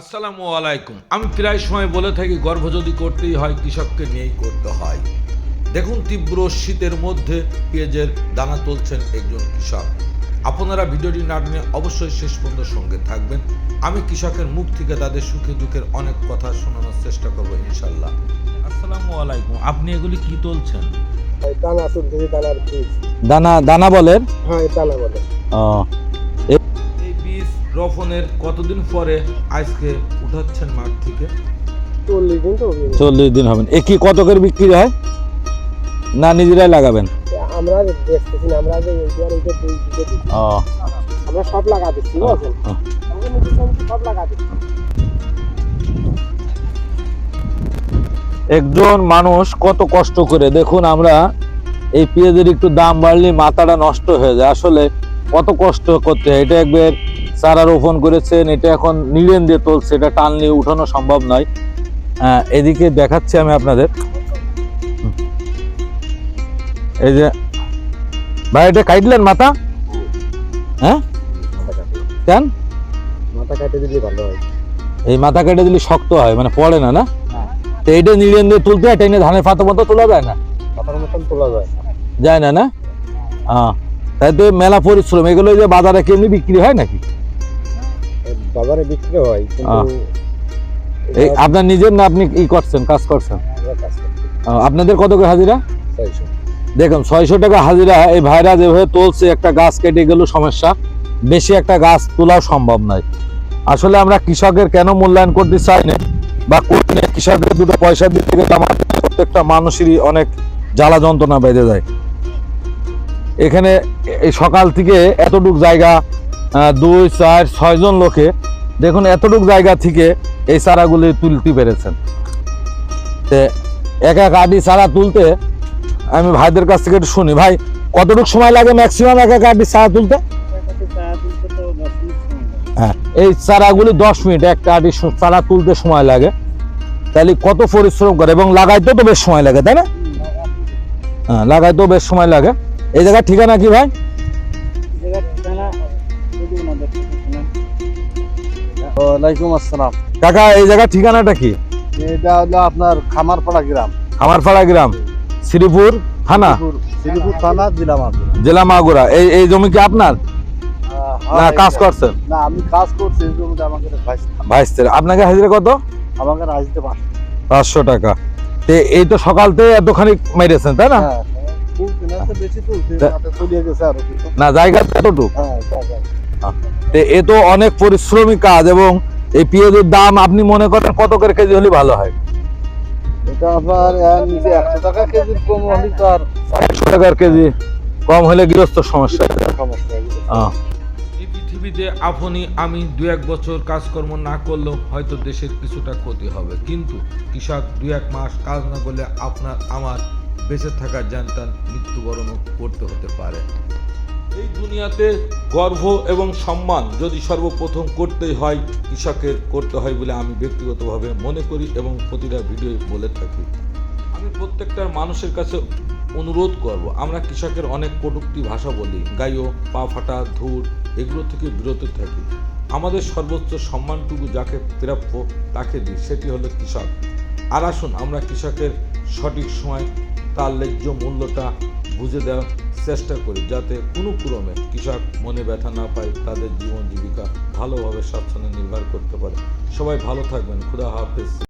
আসসালামু আলাইকুম। আমি প্রায় সময় বলে থাকি গর্ভ যদি করতেই হয় কৃষককে নিয়েই করতে হয়। দেখুন তীব্র শীতের মধ্যে পেঁয়াজের দানা তুলছেন একজন কৃষক। আপনারা ভিডিওটি না টেনে অবশ্যই শেষ পর্যন্ত সঙ্গে থাকবেন। আমি কৃষকের মুখ থেকে তাদের সুখে দুঃখের অনেক কথা শোনানোর চেষ্টা করব ইনশাল্লাহ আসসালামু আলাইকুম। আপনি এগুলি কি তুলছেন? দানা দানা দানা বলেন? হ্যাঁ দানা বলে এই রোপণের কতদিন পরে আজকে উঠাচ্ছেন মাঠ থেকে? চল্লিশ দিন তো চল্লিশ দিন হবেন এ কি কত করে বিক্রি হয়? না নিজেরাই লাগাবেন? আমরা না আমরা ও। আমরা সব লাগা দিচ্ছি সব লাগা দিচ্ছি। একজন মানুষ কত কষ্ট করে দেখুন আমরা এই পেঁয়াজের একটু দাম বাড়লে মাথাটা নষ্ট হয়ে যায়। আসলে কত কষ্ট করতে হয়? এটা একবার চারা রোপণ করেছেন এটা এখন নিড়েন দিয়ে তুলছে এটা টানলে উঠানো সম্ভব নয়। এদিকে দেখাচ্ছি আমি আপনাদের। এই যে ভাই এটা কাটলেন মাথা? হ্যাঁ? কেন? মাথা কাটে দিলে ভালো হয়। এই মাথা কেটে দিলে শক্ত হয় মানে পড়ে না না? তো এইটা নিড়েন দিয়ে তুলতে হয় টেনে ধানের ফাতা মতো তোলা যায় না? মাথার মতন তোলা যায় যায় না না? হ্যাঁ। তাই তো মেলা পরিশ্রম এগুলো যে বাজারে কেমনি বিক্রি হয় নাকি? বাজারে বিক্রি হয় কিন্তু এই আপনার নিজের না আপনি ই করছেন কাজ করছেন? আপনাদের কত করে হাজিরা? দেখুন ছয়শো টাকা হাজিরা এই ভাইরা যেভাবে তুলছে একটা গাছ কেটে গেল সমস্যা। বেশি একটা গাছ তোলাও সম্ভব নয়। আসলে আমরা কৃষকের কেন মূল্যায়ন করতে চাই না বা করি না, কৃষকের দুটো পয়সা দিতে গেলে আমাদের প্রত্যেকটা মানুষেরই অনেক জ্বালা যন্ত্রণা বেঁধে যায়। এখানে এই সকাল থেকে এতটুক জায়গা দুই, চার ছয়জন লোকে দেখুন এতটুক জায়গা থেকে এই চারাগুলি তুলতে পেরেছেন। তে এক এক আডি চারা তুলতে আমি ভাইদের কাছ থেকে একটু শুনি। ভাই, কতটুকু সময় লাগে ম্যাক্সিমাম এক এক আডি চারা তুলতে? হ্যাঁ এই চারাগুলি দশ মিনিট, একটা আডি চারা তুলতে সময় লাগে। তাহলে কত পরিশ্রম করে? এবং লাগাইতেও তো বেশ সময় লাগে, তাই না? হ্যাঁ লাগাইতেও বেশ সময় লাগে। এই জায়গার ঠিকানা কি ভাই? ওয়ালাইকুম আসসালাম। কাকা এই জায়গার ঠিকানাটা কি? এটা হলো আপনার খামারপাড়া গ্রাম। আমারপাড়া গ্রাম শ্রীপুর থানা? শ্রীপুর থানা জেলা মাগুরা। জেলা মাগুরা। এই এই জমি কি আপনার? না কাজ করছেন? না আমি কাজ করছি এই জমিতে আমাকে ভাইস ভাইস্তের। আপনাকে হাজিরা কত? আমাকে আসতে পারছে পাঁচশো টাকা। তে এই তো সকাল থেকে এতখানি মেরেছেন তাই না? হ্যাঁ না কিছু। না জায়গা এতটুকু? হ্যাঁ জায়গা। তে এ তো অনেক পরিশ্রমী কাজ এবং এই পেঁয়াজের দাম আপনি মনে করেন কত করে কেজি হলে ভালো হয়? এটা আপনার নিচে একশো টাকা কেজির কম হলে তো আর একশো টাকার কেজি কম হলে গৃহস্থ সমস্যা। সমস্যা এই পৃথিবীতে আপনি আমি দু এক বছর কাজকর্ম না করলেও হয়তো দেশের কিছুটা ক্ষতি হবে। কিন্তু কৃষক দু এক মাস কাজ না করলে আপনার আমার বেঁচে থাকার জানতান মৃত্যুবরণও করতে হতে পারে। এই দুনিয়াতে গর্ব এবং সম্মান যদি সর্বপ্রথম করতেই হয়, কৃষকের করতে হয় বলে আমি ব্যক্তিগতভাবে মনে করি এবং প্রতিটা ভিডিও বলে থাকি। আমি প্রত্যেকটা মানুষের কাছে অনুরোধ করব, আমরা কৃষকের অনেক কটূক্তি ভাষা বলি, গাইও, পা ফাটা, ধূর, এগুলো থেকে বিরত থাকি। আমাদের সর্বোচ্চ সম্মানটুকু যাকে প্রাপ্য তাকে দিই, সেটি হলো কৃষক। আর আসুন, আমরা কৃষকের সঠিক সময়, তার ন্যায্য মূল্যটা বুঝে দেওয়ার চেষ্টা করি যাতে কোনো ক্রমে কৃষক মনে ব্যথা না পায়, তাদের জীবন জীবিকা ভালোভাবে স্বাচ্ছন্দ্যে নির্ভর করতে পারে। সবাই ভালো থাকবেন। খুদা হাফেজ।